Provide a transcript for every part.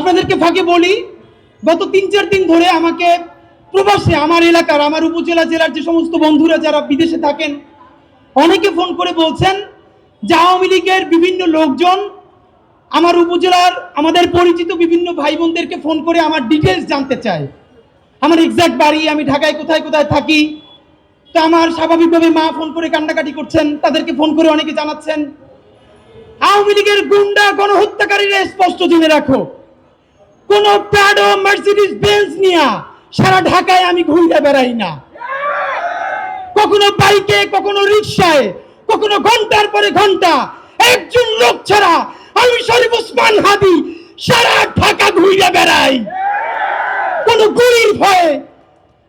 আপনাদেরকে ফাঁকে বলি, গত তিন, চার দিন ধরে আমাকে প্রবাসে, আমার এলাকার, আমার উপজেলা জেলার যে সমস্ত বন্ধুরা যারা বিদেশে থাকেন, অনেকে ফোন করে বলছেন যে আওয়ামী লীগের বিভিন্ন লোকজন আমার উপজেলার, আমাদের পরিচিত বিভিন্ন ভাই বোনদেরকে ফোন করে আমার ডিটেলস জানতে চায়। আমার এক্সাক্ট বাড়ি, আমি ঢাকায় কোথায় কোথায় থাকি, তো আমার স্বাভাবিকভাবে মা ফোন করে কান্নাকাটি করছেন, তাদেরকে ফোন করে অনেকে জানাচ্ছেন, আওয়ামী লীগের গুন্ডা গণহত্যাকারীরা স্পষ্ট জেনে রাখো। কোন প্রাডো মার্সিডিস বেঞ্চ নিয়া সারা ঢাকায় আমি ঘুরে বেড়াই না। কখনো বাইকে, কখনো রিক্সায় কখনো ঘণ্টার পরে ঘণ্টা। একজন লোক ছাড়া আমি শরীফ ওসমান হাদি সারা ঢাকা ঘুরে বেড়াই। কোন গুলির ভয়ে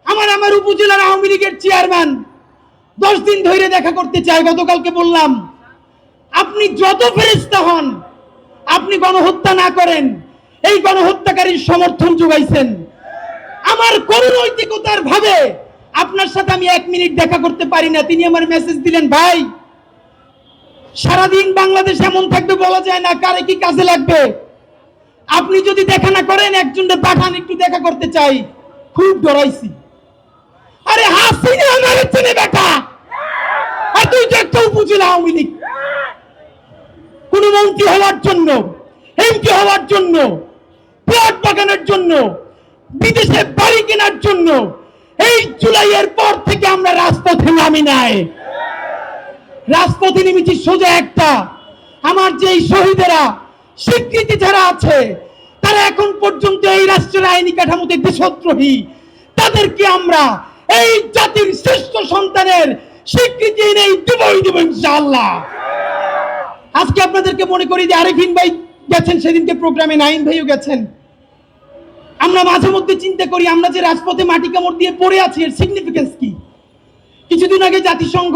আমার আমার উপজেলার আওয়ামী লীগের চেয়ারম্যান দশ দিন ধরে দেখা করতে চাই গতকালকে বললাম, আপনি যত ফেরিস্তা হন, আপনি গণহত্যা না করেন এই গণহত্যাকারীর সমর্থন যোগাইছেন। আমার করুণৈতিকতার ভাবে আপনার সাথে আমি এক মিনিট দেখা করতে পারি না। তিনি আমার মেসেজ দিলেন, ভাই, সারাদিন বাংলাদেশ এমন থাকবে বলা যায় না, কারে কি কাজে লাগবে? আপনি যদি দেখা না করেন, একজনের পাঠান, একটু দেখা করতে চাই। খুব ডরাইছি। আরে হাসিনা আমার চেনে বেটা। আর তুই তো একটা উপজেলা আওয়ামী লীগ। কোন মন্ত্রী হওয়ার জন্য, এমপি হওয়ার জন্য প্লট বাগানোর জন্য, বিদেশে বাড়ি কেনার জন্য, এই জুলাইয়ের পর থেকে আমরা রাজপথে নামি নাই। রাজপথে নেমেছি সোজা একটা। আমার যে শহীদেরা, স্বীকৃতি যারা আছে, তারা এখন পর্যন্ত এই রাষ্ট্রের আইনি কাঠামোতে দেশদ্রোহী। তাদেরকে আমরা এই জাতির শ্রেষ্ঠ সন্তানের স্বীকৃতি নেই দেবই দেব ইনশাআল্লাহ। আজকে আপনাদেরকে মনে করি যে আরেফিন ভাই গেছেন, সেদিনকে প্রোগ্রামে নাইন ভাইও গেছেন। আমরা মাঝে মধ্যে চিন্তা করি, আমরা যে রাজপথে মাটি কামড় দিয়ে পড়ে আছি, এর সিগনিফিকেন্স কি? কিছুদিন আগে জাতিসংঘ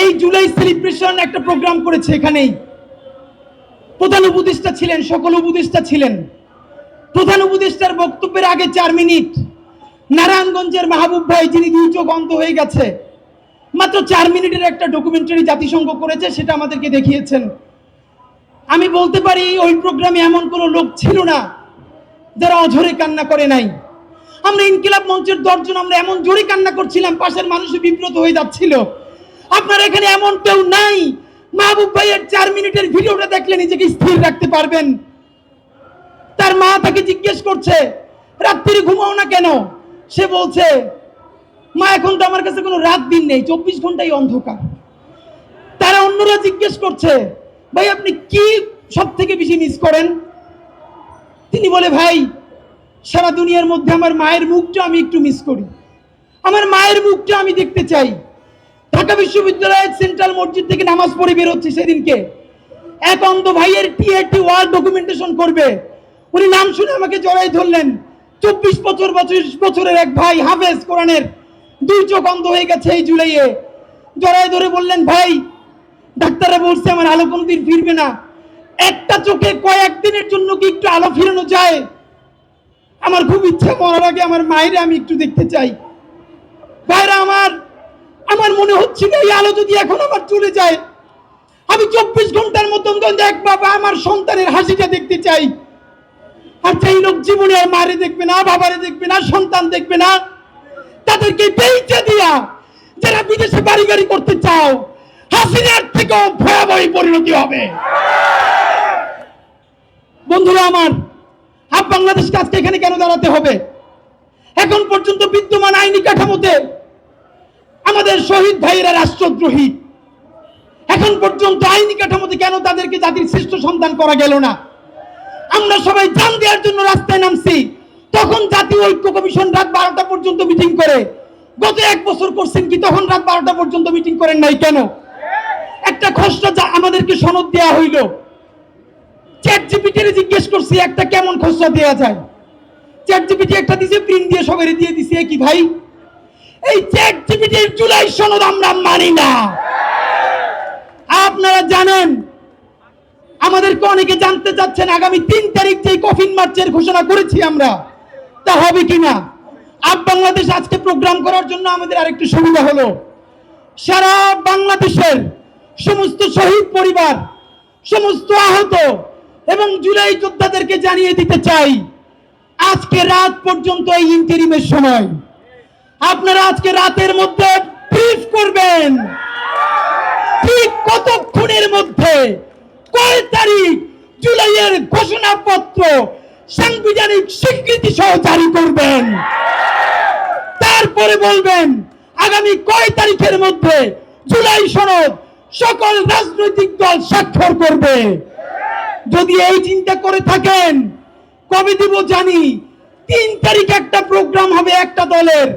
এই জুলাই সেলিব্রেশন একটা প্রোগ্রাম করেছে এখানেই। প্রধান উপদেষ্টা ছিলেন, সকল উপদেষ্টা ছিলেন। প্রধান উপদেষ্টার বক্তব্যের আগে চার মিনিট। নারায়ণগঞ্জের মাহবুব ভাই, যিনি দুই চোখ অন্ধ হয়ে গেছে, মাত্র চার মিনিটের একটা ডকুমেন্টারি জাতিসংঘ করেছে, সেটা আমাদেরকে দেখিয়েছেন। আমি বলতে পারি, ওই প্রোগ্রামে এমন কোনো লোক ছিল না। যারা অঝরে কান্না করে নাই। আমরা ইনকিলাব মঞ্চের দর্জন, আমরা এমন জোরে কান্না করছিলাম, পাশের মানুষও বিব্রত হয়ে যাচ্ছিল। আপনার এখানে এমন কেউ নাই। মাহবুব ভাইয়ের চার মিনিটের ভিডিওটা দেখলে নিজেকে স্থির রাখতে পারবেন। তার মা তাকে জিজ্ঞেস করছে রাত্রি ঘুমাও না কেন? সে বলছে, মা, এখন তো আমার কাছে কোনো রাত দিন নেই, চব্বিশ ঘন্টাই অন্ধকার। তারা অন্যরা জিজ্ঞেস করছে, ভাই, আপনি কি সব থেকে বেশি মিস করেন? তিনি বলে, ভাই, সারা দুনিয়ার মধ্যে আমার মায়ের মুখটা আমি একটু মিস করি। আমার মায়ের মুখটা আমি দেখতে চাই। ঢাকা বিশ্ববিদ্যালয়ের সেন্ট্রাল মসজিদ থেকে নামাজ পড়ে বেরোচ্ছে সেদিনকে। এক অন্ধ ভাইয়ের টিআরটি ওয়ার্ড ডকুমেন্টেশন করবে। উনি নাম শুনে আমাকে জড়াই ধরলেন। চব্বিশ বছর বছর, বছরের এক ভাই হাফেজ কোরআনের দুই চোখ অন্ধ হয়ে গেছে এই জুলাইয়ে। জড়াই ধরে বললেন, ভাই, ডাক্তাররা বলছে আমার আলো কোনোদিন ফিরবে না। একটা চোখে কয়েকদিনের জন্য কি একটু আলো ফিরানো যায়? আমার খুব ইচ্ছা মরার আগে আমার মায়ের আমি একটু দেখতে চাই। ভাইরা আমার আমার মনে হচ্ছিল এই আলো যদি এখন আমার চলে যায়, আমি চব্বিশ ঘণ্টার মতন এক বাবা আমার সন্তানের হাসিটা দেখতে চাই। আর সেই লোক জীবনে আর মারে দেখবে না, বাবারে দেখবে না, সন্তান দেখবে না, তাদেরকে বেইচে দিয়া যারা বিদেশে বাড়ি গাড়ি করতে চাও, হাসিনার থেকেও ভয়াবহ পরিণতি হবে। বন্ধুরা আমার আপ বাংলাদেশকে আজকে এখানে কেন দাঁড়াতে হবে? এখন পর্যন্ত বিদ্যমান আইনি কাঠামোতে আমাদের শহীদ ভাইয়েরা রাষ্ট্রদ্রোহী। এখন পর্যন্ত আইনি কাঠামোতে কেন তাদেরকে জাতির শ্রেষ্ঠ সন্তান করা গেল না? আমরা সবাই জান দেওয়ার জন্য রাস্তায় নামছি। তখন জাতীয় ঐক্য কমিশন রাত বারোটা পর্যন্ত মিটিং করে। গত এক বছর করছেন কি, তখন রাত বারোটা পর্যন্ত মিটিং করেন নাই কেন? একটা খসড়া যা আমাদেরকে সনদ দেওয়া হইল। চ্যাট জিপিটির জিজ্ঞেস করছি, একটা কেমন খসড়া দেওয়া যায়? চ্যাট জিপিটি একটা দিছে প্রিন্ট দিয়ে সবাই দিয়ে দিছে কি ভাই? এই চ্যাট জিপিটির জুলাই সনদ আমরা মানি না। আপনারা জানেন, আমাদেরকে অনেকে জানতে চাচ্ছেন, আগামী তিন তারিখ যে কফিন মার্চের ঘোষণা করেছি আমরা, তা হবে কিনা? আপ বাংলাদেশ আজকে প্রোগ্রাম করার জন্য আমাদের আরেকটু সুবিধা হলো। সারা বাংলাদেশের সমস্ত শহীদ পরিবার, সমস্ত আহত এবং জুলাই যোদ্ধাদেরকে জানিয়ে দিতে চাই, আজকে রাত পর্যন্ত এই ইন্টারিমের সময়। আপনারা আজকে রাতের মধ্যে ব্রিফ করবেন। ঠিক কতক্ষণের মধ্যে? কয় তারিখ? জুলাইয়ের ঘোষণাপত্র সাংবিধানিক স্বীকৃতি সহ জারি করবেন। তারপরে বলবেন, আগামী কয় তারিখের মধ্যে জুলাই সনদ সকল রাজনৈতিক দল স্বাক্ষর করবে? যদি এই চিন্তা করে থাকেন, কবে দিব জানি। তিন তারিখ একটা প্রোগ্রাম হবে একটা দলের।